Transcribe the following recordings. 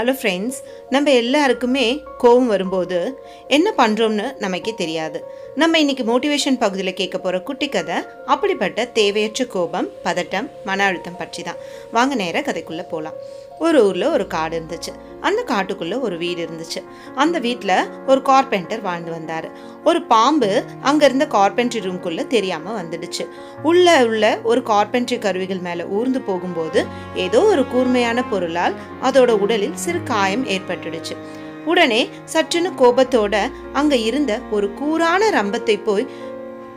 Hello friends நம்ம எல்லாருக்குமே கோவம் வரும்போது என்ன பண்ணுறோம்னு நமக்கே தெரியாது. நம்ம இன்னைக்கு மோட்டிவேஷன் பகுதியில் கேட்க போகிற குட்டி கதை அப்படிப்பட்ட தேவையற்ற கோபம் பதட்டம் மன அழுத்தம் பற்றி தான் வாங்க நேராக கதைக்குள்ளே போகலாம் ஒரு ஊரில் ஒரு காடு இருந்துச்சு. அந்த காட்டுக்குள்ளே ஒரு வீடு இருந்துச்சு. அந்த வீட்டில் ஒரு கார்பெண்டர் வாழ்ந்து வந்தார். ஒரு பாம்பு அங்கே இருந்த கார்பென்ட்ரி ரூம்குள்ளே தெரியாமல் வந்துடுச்சு. உள்ள உள்ள ஒரு கார்பென்ட்ரி கருவிகள் மேலே ஊர்ந்து போகும்போது ஏதோ ஒரு கூர்மையான பொருளால் அதோட உடலில் சிறு காயம் ஏற்பட்டுடுச்சு. உடனே சற்றுன்னு கோபத்தோட அங்க இருந்த ஒரு கூரான ரம்பத்தை போய்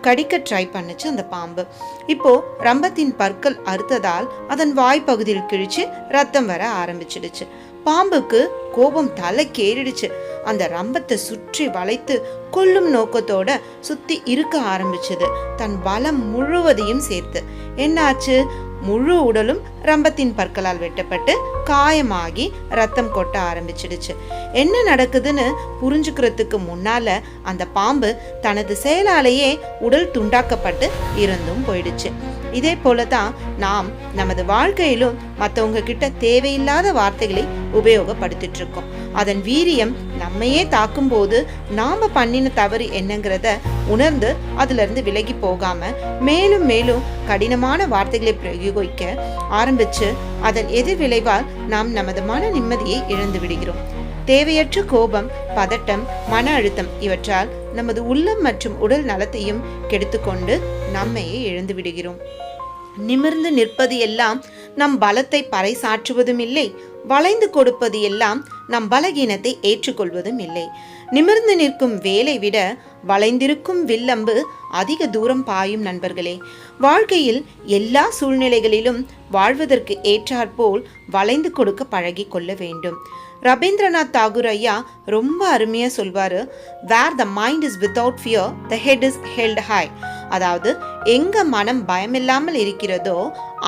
கடிக்க ட்ரை பண்ணுச்சு அந்த பாம்பு. இப்போ ரம்பத்தின் பற்கள் அறுத்ததால் அதன் வாய்ப்பகுதியில் கிழிச்சு ரத்தம் வர ஆரம்பிச்சிடுச்சு. பாம்புக்கு கோபம் தலை கேறிடுச்சு அந்த ரம்பத்தை சுற்றி வளைத்து கொல்லும் நோக்கத்தோட சுத்தி இருக்க ஆரம்பிச்சது. தன் பலம் முழுவதையும் சேர்த்து. என்னாச்சு? முழு உடலும் ரம்பத்தின் பற்களால் வெட்டப்பட்டு காயமாகி ரத்தம் கொட்ட ஆரம்பிச்சிடுச்சு. என்ன நடக்குதுன்னு புரிஞ்சுக்கிறதுக்கு முன்னால அந்த பாம்பு தனது செயலாலேயே உடல் துண்டாக்கப்பட்டு இருந்தும் போயிடுச்சு. இதே போல தான் நாம் நமது வாழ்க்கையிலும் மற்றவங்க கிட்ட தேவையில்லாத வார்த்தைகளை உபயோகப்படுத்திட்டு இருக்கோம் அதன் வீரியம் நம்மையே தாக்கும் போது பண்ணின தவறு என்னங்கிறத உணர்ந்து அதுலேருந்து விலகி போகாம மேலும் மேலும் கடினமான வார்த்தைகளை பிரயோகிக்க ஆரம்பித்து அதன் எதிர் விளைவால் நாம் நமது மன நிம்மதியை இழந்து விடுகிறோம். தேவையற்ற கோபம் பதட்டம் மன அழுத்தம் இவற்றால் நமது உள்ளம் மற்றும் உடல் நலத்தையும் கெடுத்துக்கொண்டு நம்மையே இழந்து விடுகிறோம். நிமிர்ந்து நிற்பது எல்லாம் நம் பலத்தை பறைசாற்றுவதும் இல்லை வளைந்து கொடுப்பது எல்லாம் நம் பலகீனத்தை ஏற்றுக்கொள்வதும் இல்லை. நிமிர்ந்து நிற்கும் வேலை விட வளைந்திருக்கும் வில்லம்பு அதிக தூரம் பாயும் நண்பர்களே. வாழ்க்கையில் எல்லா சூழ்நிலைகளிலும் வாழ்வதற்கு ஏற்றாற்போல் வளைந்து கொடுக்க பழகி கொள்ள வேண்டும். ரபீந்திரநாத் தாகூர் ஐயா ரொம்ப அருமையாக சொல்வார் where the mind is without fear the head is held high அதாவது எங்கே மனம் பயமில்லாமல் இருக்கிறதோ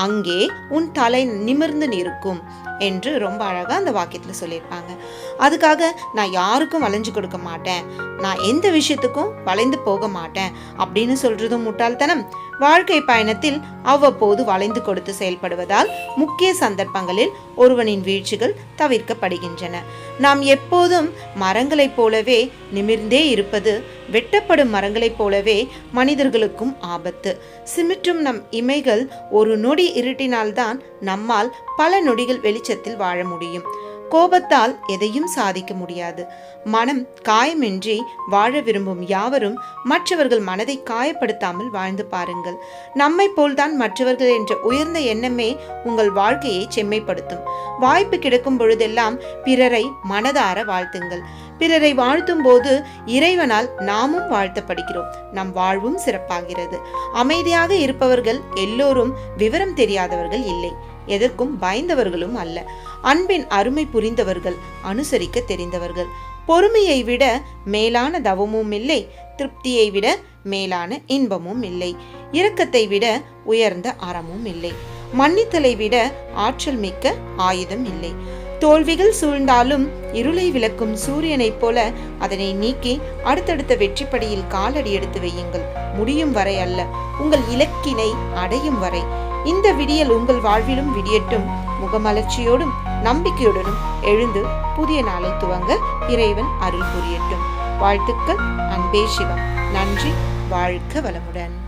அங்கே உன் தலை நிமிர்ந்து நிற்கும் என்று ரொம்ப அழகாக அந்த வாக்கியத்தில் சொல்லியிருப்பாங்க. அதுக்காக நான் யாருக்கும் வளைஞ்சு கொடுக்க மாட்டேன். நான் எந்த விஷயத்துக்கும் வளைந்து போக மாட்டேன் அப்படின்னு சொல்கிறதும் முட்டாள்தனம். வாழ்க்கை பயணத்தில் அவ்வப்போது வளைந்து கொடுத்து செயல்படுவதால் முக்கிய சந்தர்ப்பங்களில் ஒருவனின் வீழ்ச்சிகள் தவிர்க்கப்படுகின்றன. நாம் எப்போதும் மரங்களைப் போலவே நிமிர்ந்தே இருப்பது வெட்டப்படும் மரங்களைப் போலவே மனிதர்களுக்கும் ஆபத்து. சிமிட்டும் நம் இமைகள் ஒரு நொடி இருட்டினால்தான் நம்மால் பல நொடிகள் வெளிச்சத்தில் வாழ முடியும். கோபத்தால் எதையும் சாதிக்க முடியாது. மனம் காயமின்றி வாழ விரும்பும் யாவரும் மற்றவர்கள் மனதை காயப்படுத்தாமல் வாழ்ந்து பாருங்கள். நம்மை போல்தான் மற்றவர்கள் என்ற உயர்ந்த எண்ணமே உங்கள் வாழ்க்கையை செம்மைப்படுத்தும். வாய்ப்பு கிடைக்கும் பொழுதெல்லாம் பிறரை மனதார வாழ்த்துங்கள். பிறரை வாழ்த்தும் போது இறைவனால் நாமும் வாழ்த்தப்படுகிறோம். நம் வாழ்வும் சிறப்பாகிறது. அமைதியாக இருப்பவர்கள் எல்லோரும் விவரம் தெரியாதவர்கள் இல்லை. எதற்கும் பயந்தவர்களும் அல்ல. அன்பின் அருமை புரிந்தவர்கள் அனுசரிக்க தெரிந்தவர்கள். பொறுமையை விட மேலான தவமும் இல்லை திருப்தியை விட மேலான இன்பமும் இல்லை. இரக்கத்தை விட உயர்ந்த அறமும் இல்லை. மன்னித்தலை விட ஆற்றல் மிக்க ஆயுதம் இல்லை. தோல்விகள் சூழ்ந்தாலும் இருளை விளக்கும் சூரியனைப் போல அதனை நீக்கி அடுத்தடுத்த வெற்றிப்படியில் காலடி எடுத்து வையுங்கள். முடியும் வரை அல்ல உங்கள் இலக்கினை அடையும் வரை. இந்த விடியல் உங்கள் வாழ்விலும் விடியட்டும். முகமலர்ச்சியோடும் நம்பிக்கையுடனும் எழுந்து புதிய நாளை துவங்க இறைவன் அருள் புரியட்டும். வாழ்த்துக்கள் அன்பே சிவம். நன்றி வாழ்க்க வளமுடன்.